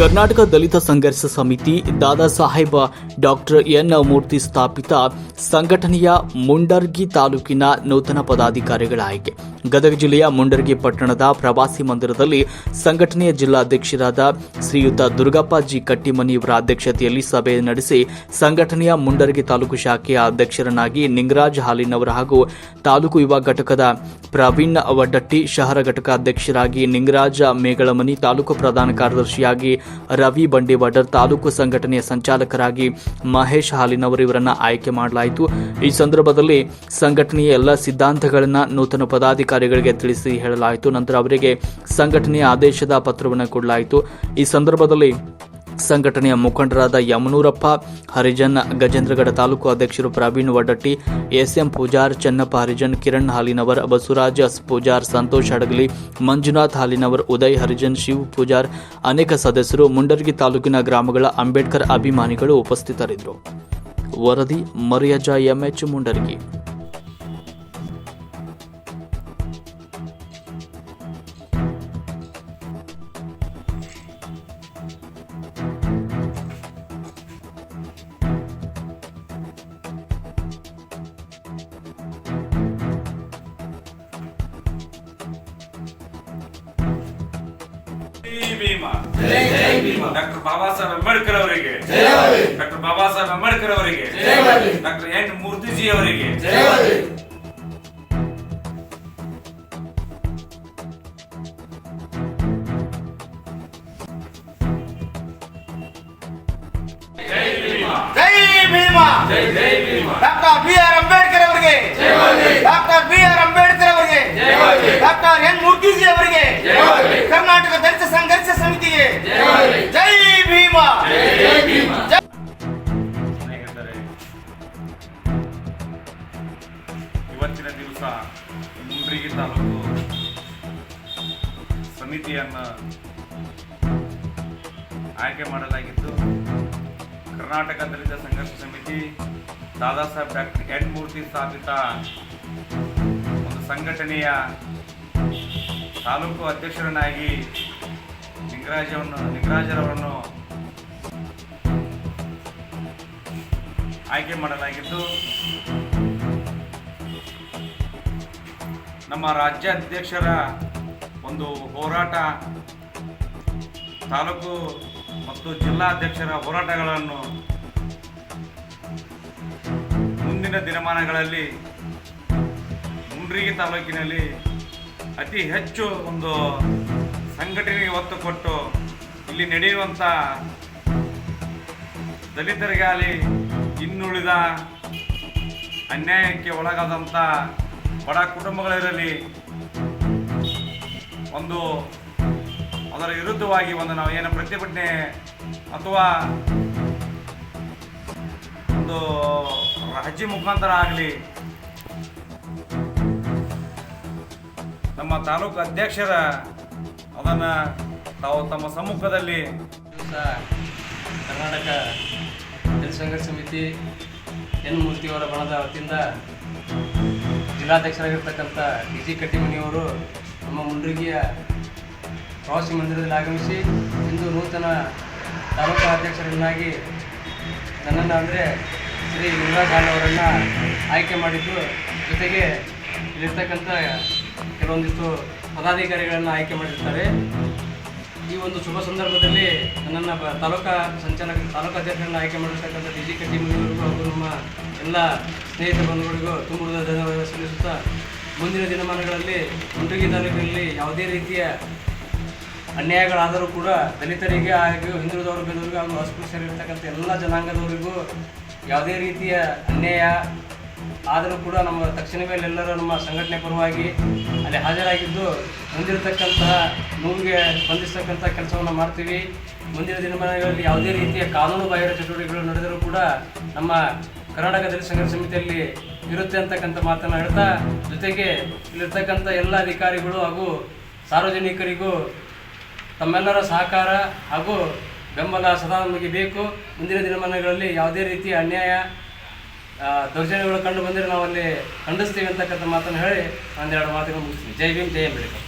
ಕರ್ನಾಟಕ ದಲಿತ ಸಂಘರ್ಷ ಸಮಿತಿ ದಾದಾ ಸಾಹೇಬ doctor N Murthy ಸ್ಥಾಪಿತ ಸಂಘಟನೆಯ ಮುಂಡರ್ಗಿ ತಾಲೂಕಿನ ನೂತನ ಪದಾಧಿಕಾರಿಗಳ ಆಯ್ಕೆ ಗದಗ ಜಿಲ್ಲೆಯ ಮುಂಡರಗಿ ಪಟ್ಟಣದ ಪ್ರವಾಸಿ ಮಂದಿರದಲ್ಲಿ ಸಂಘಟನೆಯ ಜಿಲ್ಲಾಧ್ಯಕ್ಷರಾದ ಶ್ರೀಯುತ ದುರ್ಗಪ್ಪ ಜಿ ಕಟ್ಟಿಮನಿ ಇವರ ಅಧ್ಯಕ್ಷತೆಯಲ್ಲಿ ಸಭೆ ನಡೆಸಿ ಸಂಘಟನೆಯ ಮುಂಡರ್ಗಿ ತಾಲೂಕು ಶಾಖೆಯ ಅಧ್ಯಕ್ಷರನ್ನಾಗಿ ನಿಂಗರಾಜ್ ಹಾಲಿನವರ ಹಾಗೂ ತಾಲೂಕು ಯುವ ಘಟಕದ ಪ್ರವೀಣ್ ವಡ್ಡಟ್ಟಿ ಶಹರ ಘಟಕ ಅಧ್ಯಕ್ಷರಾಗಿ ನಿಂಗರಾಜ ಮೇಗಳಮನಿ ತಾಲೂಕು ಪ್ರಧಾನ ಕಾರ್ಯದರ್ಶಿಯಾಗಿ ರವಿ ಬಂಡಿವಾಡರ್ ತಾಲೂಕು ಸಂಘಟನೆಯ ಸಂಚಾಲಕರಾಗಿ ಮಹೇಶ್ ಹಾಲಿನವರು ಇವರನ್ನು ಆಯ್ಕೆ ಮಾಡಲಾಯಿತು. ಈ ಸಂದರ್ಭದಲ್ಲಿ ಸಂಘಟನೆಯ ಎಲ್ಲ ಸಿದ್ಧಾಂತಗಳನ್ನು ನೂತನ ಪದಾಧಿಕಾರಿಗಳಿಗೆ ತಿಳಿಸಿ ಹೇಳಲಾಯಿತು. ನಂತರ ಅವರಿಗೆ ಸಂಘಟನೆಯ ಆದೇಶದ ಪತ್ರವನ್ನು ಕೊಡಲಾಯಿತು. ಈ ಸಂದರ್ಭದಲ್ಲಿ ಸಂಘಟನೆಯ ಮುಖಂಡರಾದ ಯಮನೂರಪ್ಪ, ಹರಿಜನ್ ಗಜೇಂದ್ರಗಡ ತಾಲೂಕು ಅಧ್ಯಕ್ಷರು ಪ್ರವೀಣ್ ವಡಟ್ಟಿ, ಎಸ್ಎಂ ಪೂಜಾರ್ ಚನ್ನಪ್ಪ, ಹರಿಜನ್ ಕಿರಣ್ ಹಾಲಿನವರ್, ಬಸವರಾಜ್ ಪೂಜಾರ್, ಸಂತೋಷ್ ಹಡಗಲಿ, ಮಂಜುನಾಥ್ ಹಾಲಿನವರ್, ಉದಯ್ ಹರಿಜನ್, ಶಿವ್ ಪೂಜಾರ್ ಅನೇಕ ಸದಸ್ಯರು, ಮುಂಡರ್ಗಿ ತಾಲೂಕಿನ ಗ್ರಾಮಗಳ ಅಂಬೇಡ್ಕರ್ ಅಭಿಮಾನಿಗಳು ಉಪಸ್ಥಿತರಿದ್ದರು. ವರದಿ ಮರಿಯಜ ಎಂಎಚ್ ಮುಂಡರ್ಗಿ. ಜೈ ಭೀಮ ಡಾಕ್ಟರ್ ಬಾಬಾ ಸಾಹೇಬ್ ಅಂಬೇಡ್ಕರ್ ಅವರಿಗೆ ಡಾಕ್ಟರ್ ಬಾಬಾ ಸಾಹೇಬ್ ಅಂಬೇಡ್ಕರ್ ಅವರಿಗೆ ಡಾಕ್ಟರ್ ಎನ್ ಮೂರ್ತಿಜಿ ಅವರಿಗೆ ಜೈ ಭೀಮ ಡಾಕ್ಟರ್ ಬಿ ಆರ್ ಸಮಿತಿಯನ್ನು ಆಯ್ಕೆ ಮಾಡಲಾಗಿತ್ತು. ಕರ್ನಾಟಕ ದಲಿತ ಸಂಘರ್ಷ ಸಮಿತಿ ದಾದಾ ಸಾಹೇಬ್ ಡಾಕ್ಟರ್ ಎನ್ ಮೂರ್ತಿ ಸ್ಥಾಪಿತ ಒಂದು ಸಂಘಟನೆಯ ತಾಲೂಕು ಅಧ್ಯಕ್ಷರನ್ನಾಗಿ ನಿಂಗರಾಜವನ್ನು ಲಿಂಗರಾಜರವರನ್ನು ಆಯ್ಕೆ ಮಾಡಲಾಗಿದ್ದು ನಮ್ಮ ರಾಜ್ಯಾಧ್ಯಕ್ಷರ ಒಂದು ಹೋರಾಟ ತಾಲೂಕು ಮತ್ತು ಜಿಲ್ಲಾಧ್ಯಕ್ಷರ ಹೋರಾಟಗಳನ್ನು ಮುಂದಿನ ದಿನಮಾನಗಳಲ್ಲಿ ಮುಂಡ್ರಿಗಿ ತಾಲೂಕಿನಲ್ಲಿ ಅತಿ ಹೆಚ್ಚು ಒಂದು ಸಂಘಟನೆಗೆ ಒತ್ತು ಕೊಟ್ಟು ಇಲ್ಲಿ ನಡೆಯುವಂಥ ದಲಿತರಿಗಾಗಲಿ ಇನ್ನುಳಿದ ಅನ್ಯಾಯಕ್ಕೆ ಒಳಗಾದಂಥ ಬಡ ಕುಟುಂಬಗಳಿರಲಿ ಒಂದು ಅದರ ವಿರುದ್ಧವಾಗಿ ಒಂದು ನಾವು ಏನು ಪ್ರತಿಭಟನೆ ಅಥವಾ ಒಂದು ರಾಜ್ಯ ಮುಖಾಂತರ ಆಗಲಿ, ನಮ್ಮ ತಾಲೂಕು ಅಧ್ಯಕ್ಷರ ಅದನ್ನು ತಾವು ತಮ್ಮ ಸಮ್ಮುಖದಲ್ಲಿ ಕರ್ನಾಟಕ ಸಂಘರ್ಷ ಸಮಿತಿ ಎನ್ ಮೂರ್ತಿಯವರ ಬಣದ ವತಿಯಿಂದ ಜಿಲ್ಲಾಧ್ಯಕ್ಷರಾಗಿರ್ತಕ್ಕಂಥ ಡಿ ಜಿ ಕಟ್ಟಿಮನಿಯವರು ನಮ್ಮ ಮುಂಡ್ರಿಗಿಯ ಪ್ರವಾಸಿ ಮಂದಿರದಲ್ಲಿ ಆಗಮಿಸಿ ಇಂದು ನೂತನ ತಾಲೂಕು ಅಧ್ಯಕ್ಷರನ್ನಾಗಿ ನನ್ನನ್ನು ಅಂದರೆ ಶ್ರೀ ಲಿಂಗರಾಜ್ ಹಾಲ್ ಅವರನ್ನು ಆಯ್ಕೆ ಮಾಡಿದ್ದು, ಜೊತೆಗೆ ಇಲ್ಲಿರ್ತಕ್ಕಂಥ ಕೆಲವೊಂದಿಷ್ಟು ಪದಾಧಿಕಾರಿಗಳನ್ನು ಆಯ್ಕೆ ಮಾಡಿರ್ತಾರೆ. ಈ ಒಂದು ಶುಭ ಸಂದರ್ಭದಲ್ಲಿ ನನ್ನನ್ನು ತಾಲೂಕಾ ಸಂಚಾಲಕ, ತಾಲೂಕು ಅಧ್ಯಕ್ಷರನ್ನು ಆಯ್ಕೆ ಮಾಡಿರ್ತಕ್ಕಂಥ ಡಿ ಜಿ ಕಟ್ಟಿಮನಿಯವರಿಗೂ ಹಾಗೂ ನಮ್ಮ ಎಲ್ಲ ಸ್ನೇಹಿತ ಬಂಧುಗಳಿಗೂ ತುಂಬ ಧನ್ಯವಾದ ಮುಂದಿನ ದಿನಮಾನಗಳಲ್ಲಿ ಮುಂಡಗಿ ತಾಲೂಕಿನಲ್ಲಿ ಯಾವುದೇ ರೀತಿಯ ಅನ್ಯಾಯಗಳಾದರೂ ಕೂಡ ದಲಿತರಿಗೆ ಹಾಗೂ ಹಿಂದುಳಿದ ವರ್ಗದವರಿಗೂ ಹಾಗೂ ಅಸ್ಪೃಶ್ಯರಿರ್ತಕ್ಕಂಥ ಎಲ್ಲ ಜನಾಂಗದವರಿಗೂ ಯಾವುದೇ ರೀತಿಯ ಅನ್ಯಾಯ ಆದರೂ ಕೂಡ ನಮ್ಮ ತಕ್ಷಣವೇ ಎಲ್ಲರೂ ನಮ್ಮ ಸಂಘಟನೆ ಪರವಾಗಿ ಅಲ್ಲಿ ಹಾಜರಾಗಿದ್ದು ಮುಂದಿರತಕ್ಕಂತಹ ನೋವಿಗೆ ಸ್ಪಂದಿಸ್ತಕ್ಕಂಥ ಕೆಲಸವನ್ನು ಮಾಡ್ತೀವಿ. ಮುಂದಿನ ದಿನಮಾನಗಳಲ್ಲಿ ಯಾವುದೇ ರೀತಿಯ ಕಾನೂನು ಬಾಹಿರ ಚಟುವಟಿಕೆಗಳು ನಡೆದರೂ ಕೂಡ ನಮ್ಮ ಕರ್ನಾಟಕ ದಲಿತ ಸಂಘರ್ಷ ಸಮಿತಿಯಲ್ಲಿ ಇರುತ್ತೆ ಅಂತಕ್ಕಂಥ ಮಾತನ್ನು ಹೇಳ್ತಾ, ಜೊತೆಗೆ ಇಲ್ಲಿರ್ತಕ್ಕಂಥ ಎಲ್ಲ ಅಧಿಕಾರಿಗಳು ಹಾಗೂ ಸಾರ್ವಜನಿಕರಿಗೂ ತಮ್ಮೆಲ್ಲರ ಸಹಕಾರ ಹಾಗೂ ಬೆಂಬಲ ಸದಾ ನಮಗೆ ಬೇಕು. ಮುಂದಿನ ದಿನಮಾನಗಳಲ್ಲಿ ಯಾವುದೇ ರೀತಿಯ ಅನ್ಯಾಯ ದೌರ್ಜನ್ಯಗಳು ಕಂಡು ಬಂದರೆ ನಾವು ಅಲ್ಲಿ ಖಂಡಿಸ್ತೀವಿ ಅಂತಕ್ಕಂಥ ಮಾತನ್ನು ಹೇಳಿ ಒಂದೆರಡು ಮಾತುಗಳು ಮುಗಿಸ್ತೀವಿ ಜೈ ಭೀಮ್, ಜೈ ಅಂಬೇಡ್ಕರ್.